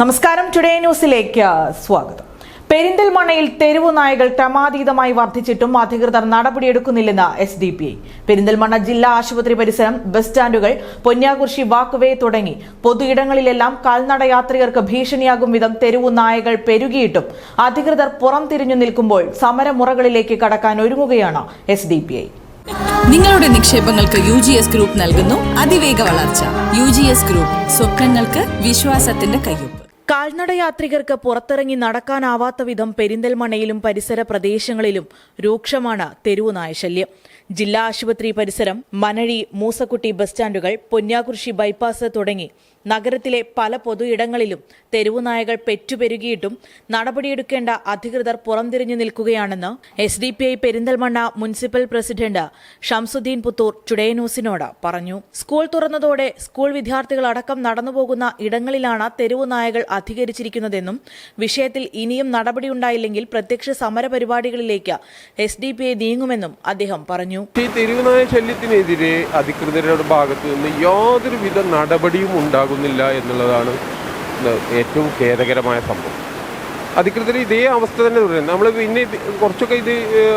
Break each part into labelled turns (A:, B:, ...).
A: നമസ്കാരം. ടുഡേ ന്യൂസിലേക്ക് സ്വാഗതം. പെരിന്തൽമണ്ണയിൽ തെരുവു നായകൾ ക്രമാതീതമായി വർദ്ധിച്ചിട്ടും അധികൃതർ നടപടിയെടുക്കുന്നില്ലെന്ന് S D P I Perinthalmanna ജില്ലാ ആശുപത്രി പരിസരം ബസ് സ്റ്റാൻഡുകൾ പൊന്നാകുർശി വാക്കുവേ തുടങ്ങി. പൊതുയിടങ്ങളിലെല്ലാം കാൽനട യാത്രികർക്ക് ഭീഷണിയാകും വിധം തെരുവു നായകൾ പെരുകിയിട്ടും അധികൃതർ പുറം തിരിഞ്ഞു നിൽക്കുമ്പോൾ സമരമുറകളിലേക്ക് കടക്കാൻ ഒരുങ്ങുകയാണ് എസ് ഡി പി ഐ
B: നിങ്ങളുടെ നിക്ഷേപങ്ങൾക്ക് യു ജി എസ് ഗ്രൂപ്പ് നൽകുന്നു. അതിവേഗ വളർച്ച. യു ജി എസ് ഗ്രൂപ്പ് സ്വപ്നങ്ങൾക്ക് വിശ്വാസത്തിന്റെ കയ്യൊപ്പ്.
A: കാൽനട യാത്രികർക്ക് പുറത്തിറങ്ങി നടക്കാനാവാത്ത വിധം പെരിന്തൽമണയിലും പരിസര പ്രദേശങ്ങളിലും രൂക്ഷമാണ് തെരുവു നായശല്യം. ജില്ലാ ആശുപത്രി പരിസരം മനഴി മൂസക്കുട്ടി ബസ് സ്റ്റാൻഡുകൾ പൊന്യാകുർശി ബൈപ്പാസ് തുടങ്ങി നഗരത്തിലെ പല പൊതുയിടങ്ങളിലും തെരുവുനായകൾ പെറ്റുപെരുകിയിട്ടും നടപടിയെടുക്കേണ്ട അധികൃതർ പുറംതിരിഞ്ഞു നിൽക്കുകയാണെന്ന് S D P I Perinthalmanna municipal president Shamsuddin Puthur ചുടയനൂസിനോട് പറഞ്ഞു. സ്കൂൾ തുറന്നതോടെ സ്കൂൾ വിദ്യാർത്ഥികളടക്കം നടന്നുപോകുന്ന ഇടങ്ങളിലാണ് തെരുവുനായകൾ അധികരിച്ചിരിക്കുന്നതെന്നും വിഷയത്തിൽ ഇനിയും നടപടിയുണ്ടായില്ലെങ്കിൽ പ്രത്യക്ഷ സമരപരിപാടികളിലേക്ക് എസ് ഡി പി ഐ നീങ്ങുമെന്നും അദ്ദേഹം പറഞ്ഞു.
C: ഈ തെരുവുനായ ശല്യത്തിനെതിരെ അധികൃതരുടെ ഭാഗത്തു നിന്ന് യാതൊരുവിധ നടപടിയും ഉണ്ടാകുന്നില്ല എന്നുള്ളതാണ് ഏറ്റവും ഖേദകരമായ സംഭവം. അധികൃതർ ഇതേ അവസ്ഥ തന്നെ തുടരുന്നത് നമ്മൾ പിന്നെ കുറച്ചൊക്കെ ഇത്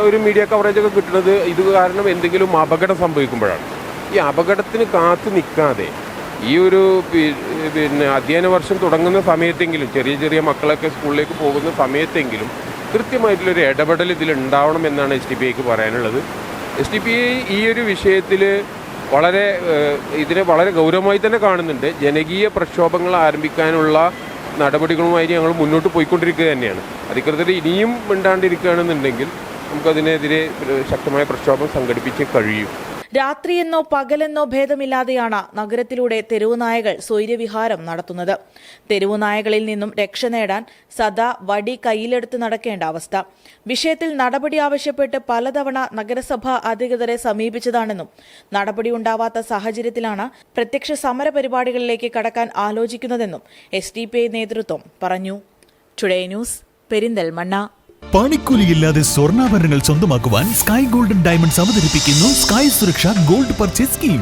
C: ഒരു മീഡിയ കവറേജ് ഒക്കെ കിട്ടുന്നത് ഇത് കാരണം എന്തെങ്കിലും അപകടം സംഭവിക്കുമ്പോഴാണ്. ഈ അപകടത്തിന് കാത്തു നിൽക്കാതെ ഈ ഒരു പിന്നെ അധ്യയന വർഷം തുടങ്ങുന്ന സമയത്തെങ്കിലും ചെറിയ ചെറിയ മക്കളൊക്കെ സ്കൂളിലേക്ക് പോകുന്ന സമയത്തെങ്കിലും കൃത്യമായിട്ടുള്ളൊരു ഇടപെടൽ ഇതിൽ ഉണ്ടാവണം എന്നാണ് എസ് ഡി പി ഐക്ക് പറയാനുള്ളത്. എസ് ഡി പി ഐ ഈ ഒരു വിഷയത്തിൽ വളരെ ഇതിനെ വളരെ ഗൗരവമായി തന്നെ കാണുന്നുണ്ട്. ജനകീയ പ്രക്ഷോഭങ്ങൾ ആരംഭിക്കാനുള്ള നടപടികളുമായി ഞങ്ങൾ മുന്നോട്ട് പോയിക്കൊണ്ടിരിക്കുക തന്നെയാണ്. അധികൃതർ ഇനിയും മിണ്ടാണ്ടിരിക്കുകയാണെന്നുണ്ടെങ്കിൽ നമുക്കതിനെതിരെ ശക്തമായ പ്രക്ഷോഭം സംഘടിപ്പിച്ചേ കഴിയും.
A: രാത്രിയെന്നോ പകലെന്നോ ഭേദമില്ലാതെയാണ് നഗരത്തിലൂടെ തെരുവുനായകൾ സ്വൈര്യവിഹാരം നടത്തുന്നത്. തെരുവുനായകളിൽ നിന്നും രക്ഷ നേടാൻ സദാ വടി കയ്യിലെടുത്ത് നടക്കേണ്ട അവസ്ഥ. വിഷയത്തിൽ നടപടി ആവശ്യപ്പെട്ട് പലതവണ നഗരസഭ അധികൃതരെ സമീപിച്ചതാണെന്നും നടപടി ഉണ്ടാവാത്ത സാഹചര്യത്തിലാണ് പ്രത്യക്ഷ സമര പരിപാടികളിലേക്ക് കടക്കാൻ ആലോചിക്കുന്നതെന്നും എസ് ഡി പി ഐ നേതൃത്വം പറഞ്ഞു. Today news Perinthalmanna.
D: പണിക്കൂലിയില്ലാതെ സ്വർണാഭരണങ്ങൾ സ്വന്തമാക്കുവാൻ സ്കൈ ഗോൾഡൻ ഡയമണ്ട്സ് അവതരിപ്പിക്കുന്നു സ്കൈ സുരക്ഷ gold purchase scheme.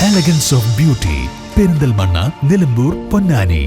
D: elegance of beauty Perinthalmanna Nilambur Ponnani